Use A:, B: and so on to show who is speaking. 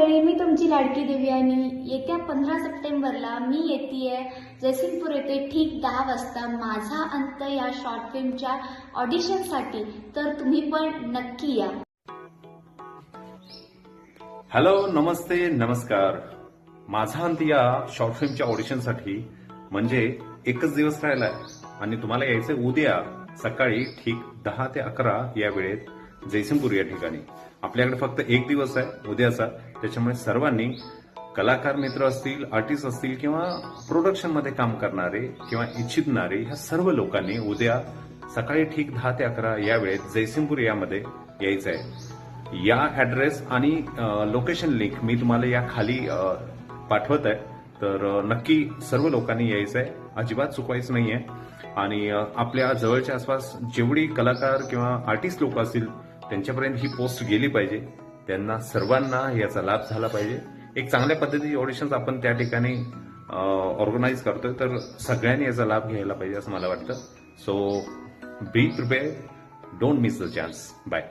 A: तरी मी तुमची लाडकी देवी आणि येत्या पंधरा सप्टेंबरला मी येते जयसिंगपूर येथे ठीक दहा वाजता. माझा अंत या शॉर्ट फिल्मच्या ऑडिशनसाठी तर तुम्ही पण नक्की या.
B: हॅलो नमस्ते नमस्कार. माझा अंत या शॉर्ट फिल्मच्या ऑडिशनसाठी म्हणजे एकच दिवस राहिलाय आणि तुम्हाला यायचं उद्या सकाळी ठीक दहा ते अकरा या वेळेत. जयसिंगपूर या ठिकाणी. आपल्याकडे फक्त एक दिवस आहे उद्याचा. त्याच्यामुळे सर्वांनी कलाकार मित्र असतील आर्टिस्ट असतील किंवा प्रोडक्शनमध्ये काम करणारे किंवा इच्छितणारे ह्या सर्व लोकांनी उद्या सकाळी ठीक दहा ते अकरा या वेळेत जयसिंगपूर यामध्ये यायचं आहे या ऍड्रेस आणि लोकेशन लिंक मी तुम्हाला या खाली पाठवत आहे तर नक्की सर्व लोकांनी यायचं आहे अजिबात चुकवायचं नाहीये. आणि आपल्या जवळच्या आसपास जेवढी कलाकार किंवा आर्टिस्ट लोक असतील त्यांच्यापर्यंत ही पोस्ट गेली पाहिजे. त्यांना सर्वांना याचा लाभ झाला पाहिजे. एक चांगल्या पद्धतीचे ऑडिशन्स आपण त्या ठिकाणी ऑर्गनाईज करतोय. तर सगळ्यांनी याचा लाभ घ्यायला पाहिजे असं मला वाटतं. So be prepare don't miss the chance bye